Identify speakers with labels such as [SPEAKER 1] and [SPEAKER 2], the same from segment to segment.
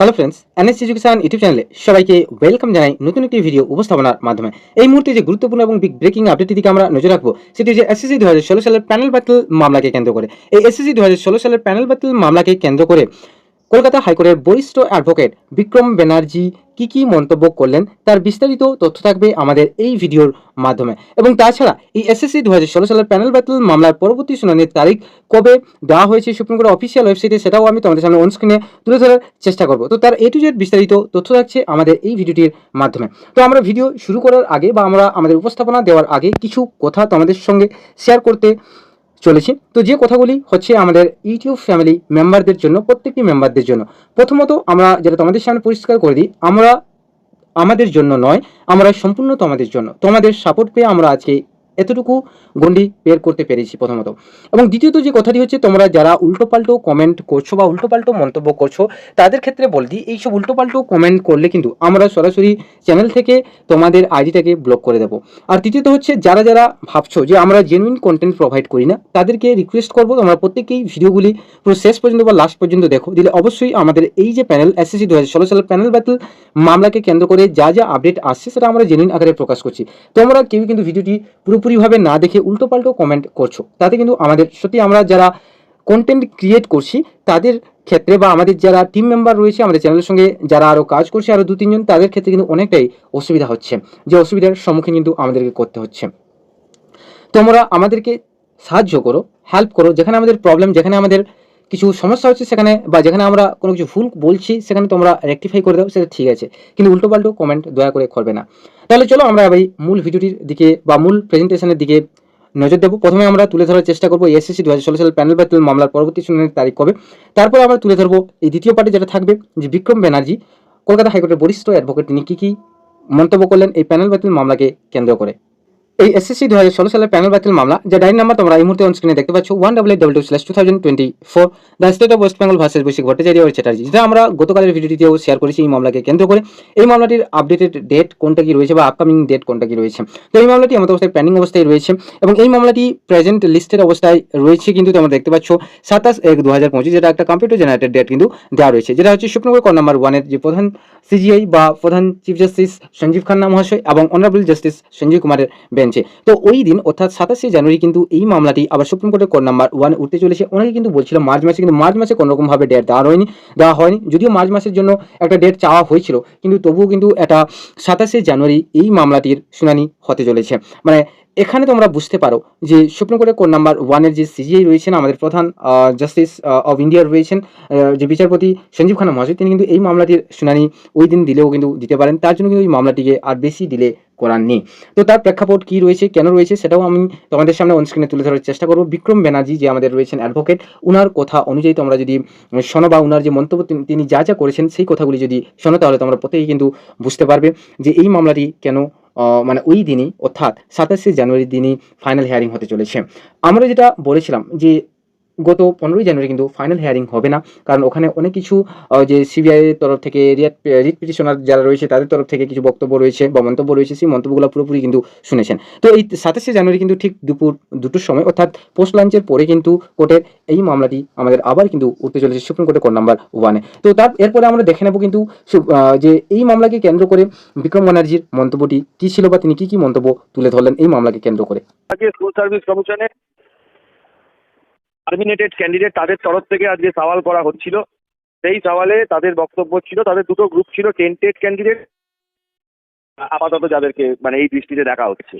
[SPEAKER 1] Hello friends NS education YouTube চ্যানেলে সবাইকে welcome জানাই নতুন একটি ভিডিও উপস্থাপনার মাধ্যমে। এই মুহূর্তে যে গুরুত্বপূর্ণ এবং বিগ ব্রেকিং আপডেটের দিকে আমরা নজর রাখব, সেটি যে এসএসসি দু হাজার ষোলো সালের প্যানেল বাতিল মামলাকে কেন্দ্র করে। এই এসএসসি দু হাজার ষোলো সালের প্যানেল বাতিল মামলাকে কেন্দ্র করে কলকাতা হাইকোর্টের বরিষ্ঠ অ্যাডভোকেট বিক্রম ব্যানার্জি কি কি মন্তব্য করলেন তার বিস্তারিত তথ্য থাকবে আমাদের এই ভিডিওর মাধ্যমে। এবং তাছাড়া এই এসএসসি দু হাজার ষোলো সালের প্যানেল বাতিল মামলার পরবর্তী শুনানির তারিখ কবে দেওয়া হয়েছে সুপ্রিম কোর্টের অফিসিয়াল ওয়েবসাইটে সেটাও আমি তোমাদের সামনে অন স্ক্রিনে তুলে ধরার চেষ্টা করব। তো তার এ টু জেড বিস্তারিত তথ্য থাকছে আমাদের এই ভিডিওটির মাধ্যমে। তো আমরা ভিডিও শুরু করার আগে বা আমরা আমাদের উপস্থাপনা দেওয়ার আগে কিছু কথা তোমাদের সঙ্গে শেয়ার করতে চলেছি। তো যে কথাগুলি হচ্ছে আমাদের ইউটিউব ফ্যামিলি মেম্বারদের জন্য, প্রত্যেকটি মেম্বারদের জন্য। প্রথমত আমরা যেটা তোমাদের সামনে পরিষ্কার করে দিই, আমরা আমাদের জন্য নয়, আমরা সম্পূর্ণ তোমাদের জন্য। তোমাদের সাপোর্ট পেয়ে আমরা আজকে এতটুকু গন্ডি বের করতে পেরেছি প্রথমত। এবং দ্বিতীয়ত যে কথাটি হচ্ছে, তোমরা যারা উল্টোপাল্টো কমেন্ট করছ বা উল্টোপাল্টো মন্তব্য করছ, তাদের ক্ষেত্রে বল দিই এইসব উল্টোপাল্টো কমেন্ট করলে কিন্তু আমরা সরাসরি চ্যানেল থেকে তোমাদের আইডিটাকে ব্লক করে দেবো। আর তৃতীয়ত হচ্ছে, যারা যারা ভাবছ যে আমরা জেনুইন কন্টেন্ট প্রোভাইড করি না, তাদেরকে রিকোয়েস্ট করব, তোমরা প্রত্যেকেই ভিডিওগুলি পুরো শেষ পর্যন্ত বা লাস্ট পর্যন্ত দেখো। দিলে অবশ্যই আমাদের এই যে প্যানেল এসএসসি দু হাজার ষোলো সালের প্যানেল ব্যাটেল মামলাকে কেন্দ্র করে যা যা আপডেট আসছে, সেটা আমরা জেনুইন আকারে প্রকাশ করছি। তোমরা কেউ কিন্তু ভিডিওটি পুরোপুরিভাবে না দেখে উল্টোপাল্টো কমেন্ট করছ। তাতে কিন্তু আমাদের, সত্যি আমরা যারা কন্টেন্ট ক্রিয়েট করছি, তাদের ক্ষেত্রে বা আমাদের যারা টিম মেম্বার রয়েছে, আমাদের চ্যানেলের সঙ্গে যারা আরও কাজ করছে আরও দু তিনজন তাদের ক্ষেত্রে কিন্তু অনেকটাই অসুবিধা হচ্ছে। যে অসুবিধার সম্মুখীন কিন্তু আমাদেরকে করতে হচ্ছে। তোমরা আমাদেরকে সাহায্য করো হেল্প করো, যেখানে আমাদের প্রবলেম যেখানে আমাদের কিছু সমস্যা হচ্ছে সেখানে বা যেখানে আমরা কোনো কিছু ভুল বলছি, সেখানে তোমরা রেকটিফাই করে দাও, সেটা ঠিক আছে। কিন্তু উল্টোপাল্টো কমেন্ট দয়া করে করবে না। তাহলে চলো আমরা এই মূল ভিডিওটির দিকে বা মূল প্রেজেন্টেশনের দিকে নজর দেবো। প্রথমে আমরা তুলে ধরার চেষ্টা করব এসএসসি দু হাজার ষোলো সালের প্যানেল ব্যাটেল মামলার পরবর্তী শুনানির তারিখ কবে। তারপর আমরা তুলে ধরবো এই দ্বিতীয় পার্টি যেটা থাকবে, যে বিক্রম ব্যানার্জি, কলকাতা হাইকোর্টের বরিষ্ঠ অ্যাডভোকেট তিনি কী কী মন্তব্য করলেন এই প্যানেল ব্যাটেল মামলাকে কেন্দ্র করে। এই এসএসসি দু হাজার ষোলো সালের প্যানেল বাতিল মামলা, যে ডাইন নাম্বার তোমরা এই মুহূর্তে অনস্ক্রিনে দেখতে পাচ্ছ one double double two slash two thousand twenty four the state of west Bengal versus Baishik Bhattacharya ও চ্যাটার্জি যেটা আমরা গতকালের ভিডিওটিতেও শেয়ার করেছি, এই মামলাকে কেন্দ্র করে। এই মামলাটির আপডেটেড ডেট কোনটা কি রয়েছে বা আপকামিং ডেট কোনটা কি রয়েছে? তো এই মামলাটি আমাদের অবস্থায় প্যান্ডিং অবস্থায় রয়েছে এবং এই মামলাটি প্রেজেন্ট লিস্টের অবস্থায় রয়েছে কিন্তু তোমরা দেখতে পাচ্ছ, সাতাশ এক দু হাজার পঁচিশ যেটা একটা কম্পিউটার জেনারেটেড ডেট কিন্তু দেওয়া রয়েছে। যেটা হচ্ছে সুপ্রিম কোর্ট নাম্বার ওয়ানের যে প্রধান সিজিআই বা প্রধান চিফ জাস্টিস সঞ্জীব খান্না মহাশয় এবং অনারেবল জাস্টিস সঞ্জীব কুমারের বেঞ্চে তো ওই দিন, অর্থাৎ সাতাশে জানুয়ারি কিন্তু এই মামলাটি, আবার সুপ্রিম কোর্টের কোর্ট নাম্বার ওয়ান উঠতে চলেছে। অনেকে কিন্তু বলছিল মার্চ মাসে, কিন্তু মার্চ মাসে কোনোরকমভাবে ডেট দেওয়া হয়নি দেওয়া হয়নি। যদিও মার্চ মাসের জন্য একটা ডেট চাওয়া হয়েছিল, কিন্তু তবুও কিন্তু এটা সাতাশে জানুয়ারি এই মামলাটির শুনানি হতে চলেছে। মানে এখানে তোমরা বুঝতে পারো যে সুপ্রিম কোর্টের কোর্ট নাম্বার ওয়ানের যে সিজিআই রয়েছেন, আমাদের প্রধান জাস্টিস অফ ইন্ডিয়ার রয়েছেন যে বিচারপতি সঞ্জীব খান্না মহাশয়, তিনি কিন্তু এই মামলাটির শুনানি ওই দিন দিলেও কিন্তু দিতে পারেন। তার জন্য কিন্তু এই মামলাটিকে আর বেশি দিলে করার নেই। তো তার প্রেক্ষাপট কি রয়েছে, কেন রয়েছে, সেটাও আমি তোমাদের সামনে অনস্ক্রিনে তুলে ধরার চেষ্টা করব। বিক্রম ব্যানার্জি যে আমাদের রয়েছেন অ্যাডভোকেট উনার কথা অনুযায়ী তোমরা যদি শোনো বা উনার যে মন্তব্য তিনি- যা যা করেছেন, সেই কথাগুলি যদি শোনো, তাহলে তোমরা প্রত্যেকেই কিন্তু বুঝতে পারবে যে এই মামলাটি কেন মানে ওই দিনই, অর্থাৎ সাতাশে জানুয়ারির দিনই ফাইনাল হিয়ারিং হতে চলেছে। আমরা যেটা বলেছিলাম যে গত পনেরোই জানুয়ারি কিন্তু ফাইনাল হিয়ারিং হবে না। কারণ ওখানে অনেক কিছু যে সিবিআই তরফ থেকে, রিট রিট পিটিশনার যারা রয়েছে, তাদের তরফ থেকে কিছু বক্তব্য রয়েছে বা মন্তব্য রয়েছে, সেই মন্তব্যগুলো পুরোপুরি কিন্তু শুনেছেন। তো এই সাতাশে জানুয়ারি কিন্তু ঠিক দুপুর দুটোর সময়, অর্থাৎ পোস্ট লাঞ্চের পরে কিন্তু কোর্টের এই মামলাটি আমাদের আবার কিন্তু উঠতে চলেছে সুপ্রিম কোর্টের কোর্ট নাম্বার ওয়ানে তো তার, এরপরে আমরা দেখে নেব কিন্তু যে এই মামলাকে কেন্দ্র করে বিক্রম ব্যানার্জির মন্তব্যটি কী ছিল বা তিনি কী কী মন্তব্য তুলে ধরলেন এই মামলাকে কেন্দ্র করে?
[SPEAKER 2] সার্ভিস কমিশনে টার্মিনেটেড ক্যান্ডিডেট তাদের তরফ থেকে আজকে সওয়াল করা হচ্ছিল। সেই সওয়ালে তাদের বক্তব্য ছিল, তাদের দুটো গ্রুপ ছিল টেন্টেড ক্যান্ডিডেট আপাতত যাদেরকে মানে এই দৃষ্টিতে দেখা হচ্ছে।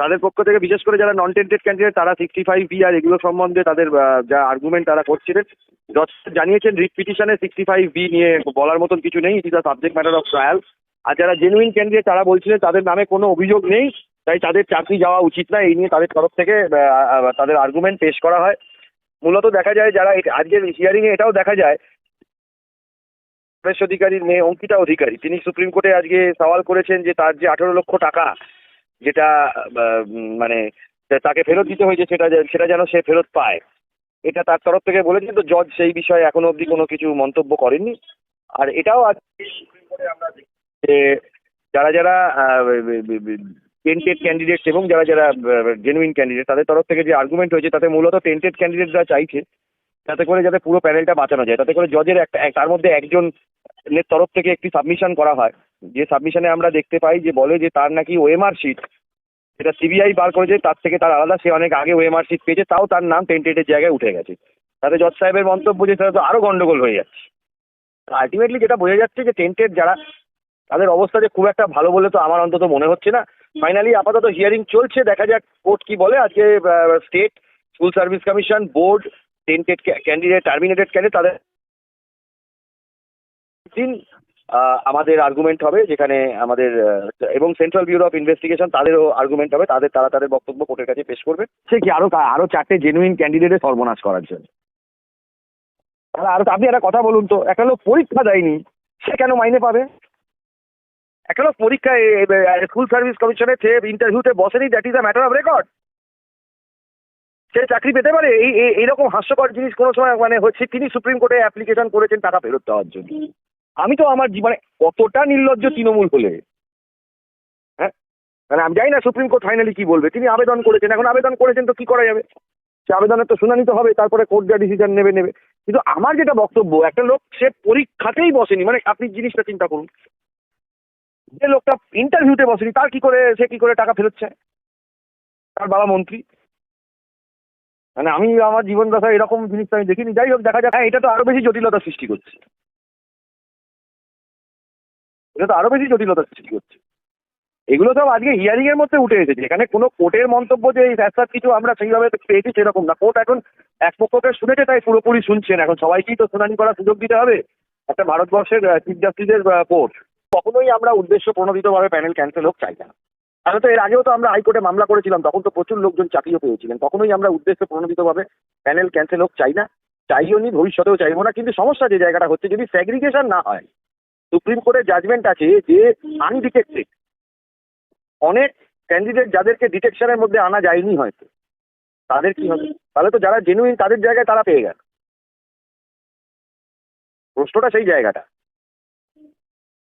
[SPEAKER 2] তাদের পক্ষ থেকে বিশেষ করে যারা নন টেন্টেড ক্যান্ডিডেট তারা সিক্সটি ফাইভ বি আর এগুলো সম্বন্ধে তাদের যা আর্গুমেন্ট তারা করছিলেন জজ জানিয়েছেন রিট পিটিশনে সিক্সটি ফাইভ বি নিয়ে বলার মতন কিছু নেই it a subject matter of trial আর যারা জেনুইন ক্যান্ডিডেট তারা বলছিলেন তাদের নামে কোনো অভিযোগ নেই, তাই তাদের চাকরি যাওয়া উচিত না, এই নিয়ে তাদের তরফ থেকে তাদের আর্গুমেন্ট পেশ করা হয়। মূলত দেখা যায় যারা আজকের হিয়ারিং এ এটাও দেখা যায় অধিকারীর মেয়ে অঙ্কিতা অধিকারী। তিনি সুপ্রিম কোর্টে আজকে সওয়াল করেছেন যে তার যে আঠেরো লক্ষ টাকা যেটা মানে তাকে ফেরত দিতে হয়েছে সেটা সেটা যেন সে ফেরত পায়। এটা তার তরফ থেকে বলেছেন, তো জজ সেই বিষয়ে এখনও অবধি কোনো কিছু মন্তব্য করেননি। আর এটাও আজকে আমরা যে যারা যারা টেন্টেড ক্যান্ডিডেটস এবং যারা যারা জেনুইন ক্যান্ডিডেট তাদের তরফ থেকে যে আর্গুমেন্ট হয়েছে, তাতে মূলত টেন্টেড ক্যান্ডিডেটরা চাইছে যাতে করে যাতে পুরো প্যানেলটা বাঁচানো যায়। তাতে করে জজের একটা তার মধ্যে একজন তরফ থেকে একটি সাবমিশন করা হয়। যে সাবমিশনে আমরা দেখতে পাই যে বলে যে তার নাকি ওএমআর শিট যেটা সিবিআই বার করেছে, তার থেকে তার আলাদা, সে অনেক আগে ওএমআর শিট পেয়েছে, তাও তার নাম টেন্টেডের জায়গায় উঠে গেছে। তাতে জজ সাহেবের মন্তব্য যে, সেটা তো আরও গন্ডগোল হয়ে যাচ্ছে। আলটিমেটলি যেটা বোঝা যাচ্ছে যে টেন্টেড যারা, তাদের অবস্থা যে খুব একটা ভালো বলে তো আমার অন্তত মনে হচ্ছে না। ফাইনালি আপাতত হিয়ারিং চলছে দেখা যাক কোর্ট কি বলে। আজকে state school service commission board tainted candidate terminated candidate তাদের দিন আমাদের আর্গুমেন্ট হবে যেখানে আমাদের এবং সেন্ট্রাল ব্যুরো অফ ইনভেস্টিগেশন তাদেরও আর্গুমেন্ট হবে তাদের তারা তাদের বক্তব্য কোর্টের কাছে পেশ করবে। সে কি আরও আরও চারটে জেনুইন ক্যান্ডিডেটের সর্বনাশ করার জন্য? তাহলে আরও আপনি একটা কথা বলুন তো একটা লোক পরীক্ষা দেয়নি সে কেন মাইনে পাবে? লোক পরীক্ষায় স্কুল সার্ভিস কমিশনের সে ইন্টারভিউতে বসেনি that is a matter of record সে চাকরি পেতে পারে এই এই- এইরকম হাস্যকর জিনিস কোনো সময় মানে হচ্ছে তিনি সুপ্রিম কোর্টে অ্যাপ্লিকেশন করেছেন টাকা ফেরত দেওয়ার জন্য। আমি তো আমার জীবনে কতটা নির্লজ্জ তৃণমূল হলে। হ্যাঁ? মানে আমি জানি না সুপ্রিম কোর্ট ফাইনালি কি বলবে। তিনি আবেদন করেছেন এখন আবেদন করেছেন তো কি করা যাবে? সে আবেদনের তো শুনানি তো হবে তারপরে কোর্ট যা ডিসিশন নেবে নেবে। কিন্তু আমার যেটা বক্তব্য একটা লোক সে পরীক্ষাতেই বসেনি। মানে আপনি জিনিসটা চিন্তা করুন যে লোকটা ইন্টারভিউতে বসেনি, তার কি করে, সে কি করে টাকা ফেরোচ্ছে তার বাবা মন্ত্রী। মানে আমি আমার জীবন দশা এরকম জিনিস আমি দেখিনি। যাই হোক, দেখা যাক। হ্যাঁ এটা তো আরও বেশি জটিলতা সৃষ্টি করছে। এটা তো আরও বেশি জটিলতা সৃষ্টি করছে। এগুলো সব আজকে হিয়ারিং এর মধ্যে উঠে এসেছে। এখানে কোনো কোর্টের মন্তব্য যে এই ফ্যাসাদ কিছু আমরা সেইভাবে পেয়েছি সেরকম না। কোর্ট এখন এক পক্ষকে শুনেছে, তাই পুরোপুরি শুনছেন। এখন সবাইকেই তো শুনানি করার সুযোগ দিতে হবে। একটা ভারতবর্ষের চিফ জাস্টিসের কোর্ট কখনোই আমরা উদ্দেশ্য প্রণোদিতভাবে প্যানেল ক্যান্সেল হোক চাই না। তাহলে তো এর আগেও তো আমরা হাইকোর্টে মামলা করেছিলাম, তখন তো প্রচুর লোকজন চাকরিও পেয়েছিলেন। কখনোই আমরা উদ্দেশ্য প্রণোদিতভাবে প্যানেল ক্যান্সেল হোক চাই না। চাইও নি, ভবিষ্যতেও চাইব না, কিন্তু সমস্যা যে জায়গাটা হচ্ছে, যদি স্যাগ্রিগেশন না হয়, সুপ্রিম কোর্টের জাজমেন্ট আছে যে আনডিটেক্টেড অনেক ক্যান্ডিডেট যাদেরকে ডিটেকশনের মধ্যে আনা যায়নি হয়তো। তাদের কি হবে? তাহলে তো যারা জেনুইন তাদের জায়গায় তারা পেয়ে গেল। প্রশ্নটা সেই জায়গাটা।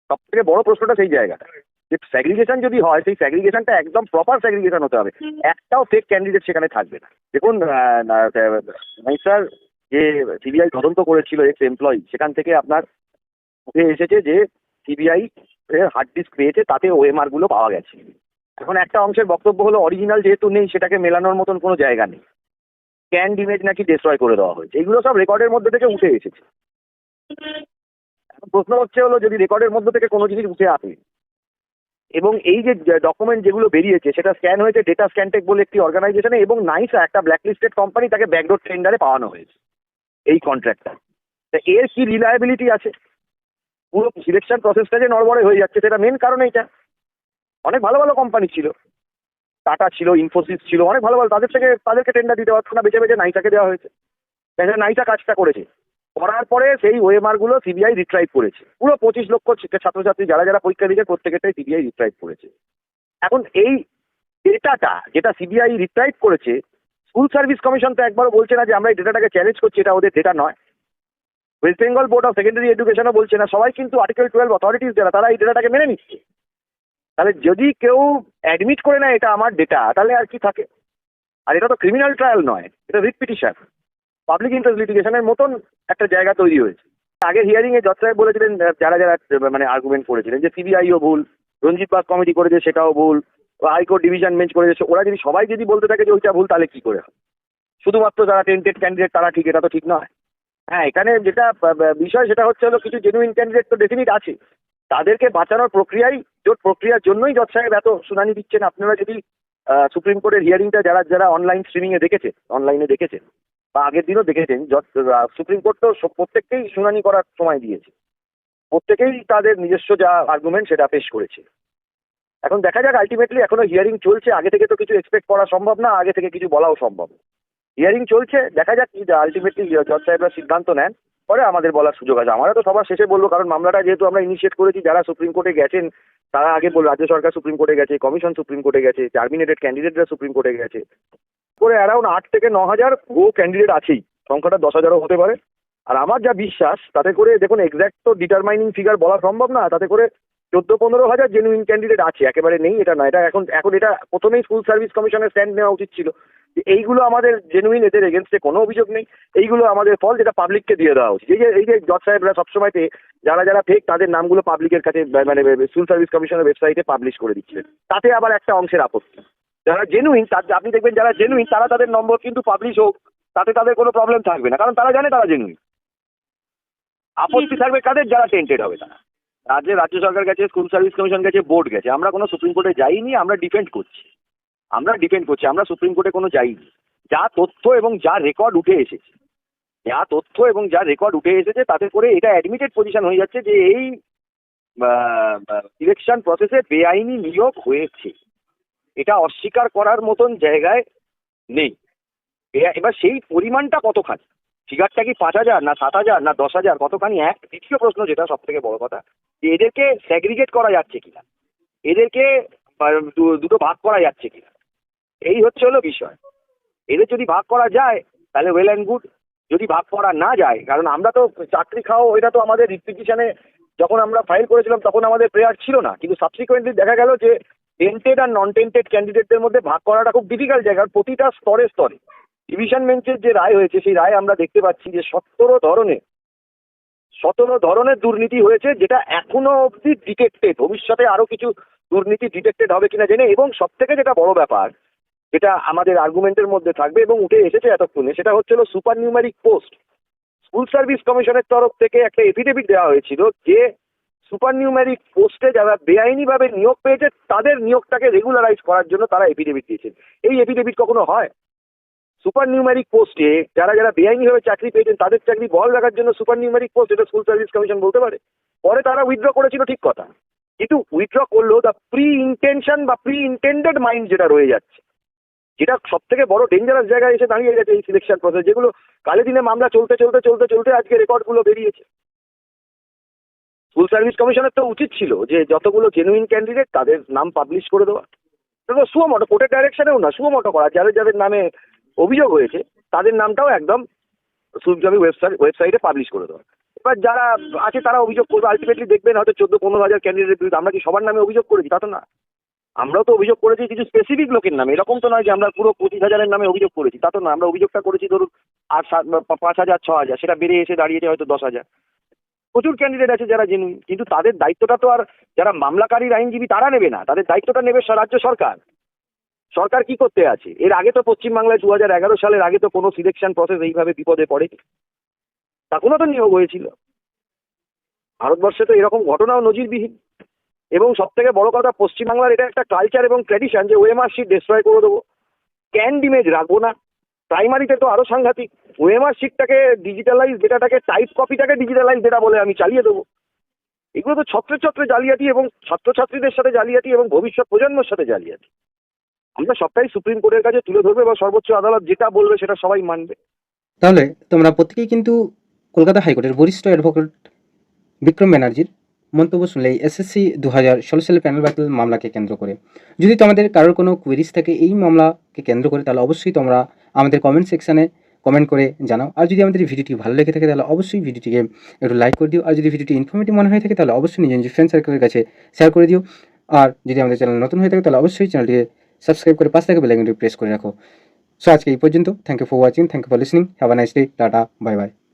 [SPEAKER 2] সব থেকে বড় প্রশ্নটা সেই জায়গাটা। যে স্যাগ্রিগেশন যদি হয় সেই স্যাগ্রিগেশনটা একদম প্রপার স্যাগ্রিগেশন হতে হবে। একটাও ফেক ক্যান্ডিডেট সেখানে থাকবে না। দেখুন স্যার যে সিবিআই তদন্ত করেছিল এক্স এমপ্লয়ি সেখান থেকে আপনার উঠে এসেছে যে সিবিআই হার্ড ডিস্ক পেয়েছে তাতে ওএমআরগুলো পাওয়া গেছে। এখন একটা অংশের বক্তব্য হলো অরিজিনাল যেহেতু নেই সেটাকে মেলানোর মতন কোনো জায়গা নেই। ক্যান্ড ইমেজ নাকি ডিস্ট্রয় করে দেওয়া হয়েছে। এগুলো সব রেকর্ডের মধ্যে থেকে উঠে এসেছে। প্রশ্ন হচ্ছে হলো যদি রেকর্ডের মধ্যে থেকে কোনো জিনিস উঠে আসে, এবং এই যে ডকুমেন্ট যেগুলো বেরিয়েছে, সেটা স্ক্যান হয়েছে ডেটা স্ক্যানটেক বলে একটি অর্গানাইজেশনে এবং নাইসা একটা ব্ল্যাকলিস্টেড কোম্পানি তাকে ব্যাকডোর টেন্ডারে পাওয়ানো হয়েছে, এই কন্ট্রাক্টটা তা এর কি রিলায়েবিলিটি আছে? পুরো সিলেকশন প্রসেসটা যে নড়বড়ে হয়ে যাচ্ছে, সেটা মেন কারণ এইটা। অনেক ভালো ভালো কোম্পানি ছিল। টাটা ছিল ইনফোসিস ছিল, অনেক ভালো ভালো, তাদের থেকে, তাদেরকে টেন্ডার দিতে পারতো না, বেছে বেছে নাইসাকে দেওয়া হয়েছে। নাইসা কাজটা করেছে। করার পরে সেই ওএমআরগুলো সিবিআই রিট্রাইভ করেছে। পুরো পঁচিশ লক্ষ ছাত্রছাত্রী যারা যারা পরীক্ষা দিয়েছে প্রত্যেকেটাই সিবিআই রিট্রাইভ করেছে। এখন এই ডেটাটা যেটা সিবিআই রিট্রাইভ করেছে স্কুল সার্ভিস কমিশন তো একবারও বলছে না যে আমরা এই ডেটাটাকে চ্যালেঞ্জ করছি, এটা ওদের ডেটা নয়। West Bengal board of secondary এডুকেশনও বলছে না, সবাই কিন্তু আর্টিকেল টুয়েলভ অথরিটিস যারা, তারা এই ডেটাটাকে মেনে নিচ্ছে। তাহলে যদি কেউ অ্যাডমিট করে না এটা আমার ডেটা তাহলে আর কি থাকে? আর এটা তো ক্রিমিনাল ট্রায়াল নয়, এটা রিট পিটিশন পাবলিক ইন্টারেস্ট লিটিগেশনের মতন একটা জায়গা তৈরি হয়েছে। আগে হিয়ারিং এ জজ সাহেব বলেছিলেন যারা যারা মানে আর্গুমেন্ট করেছিলেন যে সিবিআইও ভুল, রঞ্জিত বাগ কমিটি করেছে সেটাও ভুল হাইকোর্ট ডিভিশন বেঞ্চ করেছে, ওরা যদি সবাই যদি বলতে থাকে যে ওইটা ভুল, তাহলে কি করে শুধুমাত্র যারা টেন্টেড ক্যান্ডিডেট তারা ঠিক, এটা তো ঠিক নয়। হ্যাঁ এখানে যেটা বিষয় সেটা হচ্ছে হলো কিছু জেনুইন ক্যান্ডিডেট তো ডেফিনিট আছে। তাদেরকে বাঁচানোর প্রক্রিয়াই, জোট প্রক্রিয়ার জন্যই জজ সাহেব এত শুনানি দিচ্ছেন। আপনারা যদি সুপ্রিম কোর্টের হিয়ারিংটা যারা যারা অনলাইন স্ট্রিমিংয়ে দেখেছে অনলাইনে দেখেছেন বা আগের দিনও দেখেছেন সুপ্রিম কোর্ট তো প্রত্যেককেই শুনানি করার সময় দিয়েছে। প্রত্যেকেই তাদের নিজস্ব যা আর্গুমেন্ট সেটা পেশ করেছে। এখন দেখা যাক আলটিমেটলি এখনও হিয়ারিং চলছে, আগে থেকে তো কিছু এক্সপেক্ট করা সম্ভব না, আগে থেকে কিছু বলাও সম্ভব। হিয়ারিং চলছে, দেখা যাক কি আলটিমেটলি জজ সাহেবরা সিদ্ধান্ত নেন, পরে আমাদের বলার সুযোগ আছে। আমরা তো সবার শেষে বলব, কারণ মামলাটা যেহেতু আমরা ইনিশিয়েট করেছি, যারা সুপ্রিম কোর্টে গেছেন, তারা আগে বল রাজ্য সরকার সুপ্রিম কোর্টে গেছে, কমিশন সুপ্রিম কোর্টে গেছে টার্মিনেটেড ক্যান্ডিডেটরা সুপ্রিম কোর্টে গেছে। করে অ্যারাউন্ড আট থেকে ন হাজার গো ক্যান্ডিডেট আছেই। সংখ্যাটা দশ হাজারও হতে পারে। আর আমার যা বিশ্বাস, তাতে করে দেখুন এক্স্যাক্ট তো ডিটারমাইনিং ফিগার বলা সম্ভব না, তাতে করে চোদ্দ পনেরো হাজার জেনুইন ক্যান্ডিডেট আছে, একেবারে নেই, এটা না, এটা এখন এখন এটা প্রথমেই স্কুল সার্ভিস কমিশনের স্ট্যান্ড নেওয়া উচিত ছিল। যে এইগুলো আমাদের জেনুইন এদের এগেনস্টে কোনো অভিযোগ নেই, এইগুলো আমাদের ফল যেটা পাবলিককে দিয়ে দেওয়া উচিত। এই যে এই যে জজ সাহেবরা সবসময়তে যারা যারা ফেক তাদের নামগুলো পাবলিকের কাছে মানে সিভিল সার্ভিস কমিশনের ওয়েবসাইটে পাবলিশ করে দিচ্ছিলেন। তাতে আবার একটা অংশের আপত্তি। যারা জেনুইন তার আপনি দেখবেন যারা জেনুইন তারা তাদের নম্বর কিন্তু পাবলিশ হোক, তাতে তাদের কোনো প্রবলেম থাকবে না। কারণ তারা জানে তারা জেনুইন আপত্তি থাকবে কাদের? যারা টেন্টেড হবে তারা। রাজ্যে, রাজ্য সরকার গেছে স্কুল সার্ভিস কমিশন গেছে বোর্ড গেছে। আমরা কোনো সুপ্রিম কোর্টে যাইনি, আমরা ডিপেন্ড করছি। আমরা ডিপেন্ড করছি, আমরা সুপ্রিম কোর্টে কোনো যাইনি। যা তথ্য এবং যা রেকর্ড উঠে এসেছে, যা তথ্য এবং যা রেকর্ড উঠে এসেছে, তাতে করে এটা অ্যাডমিটেড পজিশন হয়ে যাচ্ছে যে এই ইলেকশন প্রসেসে বেআইনি নিয়োগ হয়েছে। এটা অস্বীকার করার মতন জায়গায় নেই। এবার সেই পরিমাণটা কতখানি ফিগারটা কি পাঁচ হাজার না সাত হাজার না দশ হাজার? কতখানি? এক দ্বিতীয় প্রশ্ন যেটা সব থেকে বড় কথা, যে এদেরকে স্যাগ্রিগেট করা যাচ্ছে কিনা? এদেরকে দুটো ভাগ করা যাচ্ছে কিনা? এই হচ্ছে হলো বিষয়। এদের যদি ভাগ করা যায়, তাহলে ওয়েল অ্যান্ড গুড যদি ভাগ করা না যায়, কারণ আমরা তো চাকরি খাও এটা তো আমাদের রিপিটিশনে যখন আমরা ফাইল করেছিলাম, তখন আমাদের প্রেয়ার ছিল না। কিন্তু সাবসিকুয়েন্টলি দেখা গেল যে টেন্টেড আর নন টেন্টেড ক্যান্ডিডেটদের মধ্যে ভাগ করাটা খুব ডিফিকাল্ট জায়গা প্রতিটা স্তরে স্তরে। ডিভিশন বেঞ্চের যে রায় হয়েছে, সেই রায় আমরা দেখতে পাচ্ছি যে সতেরো ধরনের সতেরো ধরনের দুর্নীতি হয়েছে, যেটা এখনও অবধি ডিটেক্টেড ভবিষ্যতে আরও কিছু দুর্নীতি ডিটেক্টেড হবে কিনা জেনে, এবং সব থেকে যেটা বড় ব্যাপার, যেটা আমাদের আর্গুমেন্টের মধ্যে থাকবে এবং উঠে এসেছে এতক্ষণে, সেটা হচ্ছিল super numeric post school service কমিশনের তরফ থেকে একটা এফিডেভিট দেওয়া হয়েছিল যে সুপার নিউমারিক পোস্টে যারা বেআইনিভাবে নিয়োগ পেয়েছে, তাদের নিয়োগটাকে রেগুলারাইজ করার জন্য তারা এফিডেভিট দিয়েছেন। এই এফিডেভিট কখনো হয়? সুপার নিউমারিক পোস্টে যারা যারা বেআইনি বেআইনিভাবে চাকরি পেয়েছেন, তাদের চাকরি বহাল রাখার জন্য সুপার নিউমারিক পোস্ট এটা স্কুল সার্ভিস কমিশন বলতে পারে। পরে তারা উইথড্র করেছিল ঠিক কথা। কিন্তু উইথড্র করলেও দ্য প্রি ইন্টেনশন বা প্রি ইন্টেন্ডেড মাইন্ড যেটা রয়ে যাচ্ছে, যেটা সব থেকে বড় ডেঞ্জারাস জায়গায় এসে দাঁড়িয়ে গেছে এই সিলেকশন প্রসেস যেগুলো কালে দিনে মামলা চলতে চলতে চলতে চলতে আজকে রেকর্ডগুলো বেরিয়েছে। স্কুল সার্ভিস কমিশনের তো উচিত ছিল যে যতগুলো জেনুইন ক্যান্ডিডেট তাদের নাম পাবলিশ করে দেওয়া সুমোটো কোর্টের ডাইরেকশনেও না সুমোটো করা, যাদের যাদের নামে অভিযোগ হয়েছে, তাদের নামটাও একদম সুলজমি ওয়েবসাইট ওয়েবসাইটে পাবলিশ করে দেওয়া। এবার যারা আছে তারা অভিযোগ করবে আলটিমেটলি দেখবেন হয়তো চোদ্দ, পনেরো হাজার ক্যান্ডিডেট বিরুদ্ধে আমরা কি সবার নামে অভিযোগ করেছি? তা তো না। আমরাও তো অভিযোগ করেছি কিছু স্পেসিফিক লোকের নামে, এরকম তো নয় যে আমরা পুরো পঁচিশ হাজারের নামে অভিযোগ করেছি। তা তো না, আমরা অভিযোগটা করেছি ধরুন আট, সাত, পাঁচ হাজার, ছ হাজার, সেটা বেড়ে এসে দাঁড়িয়েছে হয়তো দশ হাজার। প্রচুর ক্যান্ডিডেট আছে যারা জেনুইন কিন্তু তাদের দায়িত্বটা তো আর যারা মামলাকারীর আইনজীবী তারা নেবে না, তাদের দায়িত্বটা নেবে রাজ্য সরকার। সরকার কি করতে আছে? এর আগে তো পশ্চিমবাংলায় দু হাজার এগারো সালের আগে তো কোনো সিলেকশন প্রসেস এইভাবে বিপদে পড়ে। তখনও তো নিয়োগ হয়েছিল। ভারতবর্ষে তো এরকম ঘটনাও নজিরবিহীন। এবং সব থেকে বড় কথা, পশ্চিমবাংলার এটা একটা কালচার এবং ট্র্যাডিশন যে ওএমআর শিট ডিস্ট্রয় করে দেবো। ক্যান্ড ইমেজ রাখব না। প্রাইমারিতে তো আরও সাংঘাতিক। ওএমআর শিটটাকে ডিজিটালাইজ ডেটাটাকে টাইপ কপিটাকে ডিজিটালাইজ ডেটা বলে আমি চালিয়ে দেবো। এগুলো তো ছত্রে ছত্রে জালিয়াতি এবং ছাত্রছাত্রীদের সাথে জালিয়াতি এবং ভবিষ্যৎ প্রজন্মের সাথে জালিয়াতি। আমরা সবটাই সুপ্রিম কোর্টের কাছে তুলে ধরবে বা সর্বোচ্চ আদালত যেটা বলবে সেটা সবাই মানবে।
[SPEAKER 1] তাহলে তোমরা প্রত্যেকেই কিন্তু কলকাতা হাইকোর্টের বরিষ্ঠ অ্যাডভোকেট বিক্রম ব্যানার্জির মন্তব্য শুনলে এই এসএসসি দু হাজার ষোলো সালের প্যানেল বাতিল মামলাকে কেন্দ্র করে। যদি তোমাদের কারোর কোনো কুয়েরিজ থাকে এই মামলাকে কেন্দ্র করে, তাহলে অবশ্যই তোমরা আমাদের কমেন্ট সেকশানে কমেন্ট করে জানাও। আর যদি আমাদের ভিডিওটি ভালো লেগে থাকে, তাহলে অবশ্যই ভিডিওটিকে একটু লাইক করে দিও। আর যদি ভিডিওটি ইনফরমেটিভ মনে হয়ে থাকে, তাহলে অবশ্যই নিজের নিজের ফ্রেন্ড সার্কেলের কাছে শেয়ার করে দিও। আর যদি আমাদের চ্যানেল নতুন হয়ে থাকে, তাহলে অবশ্যই চ্যানেলটিকে সাবস্ক্রাইব করে পাশে থাকে বেলাইকনটি প্রেস করে রাখো। সো আজকে এই পর্যন্ত। Thank you for watching thank you for listening have a nice day tata bye bye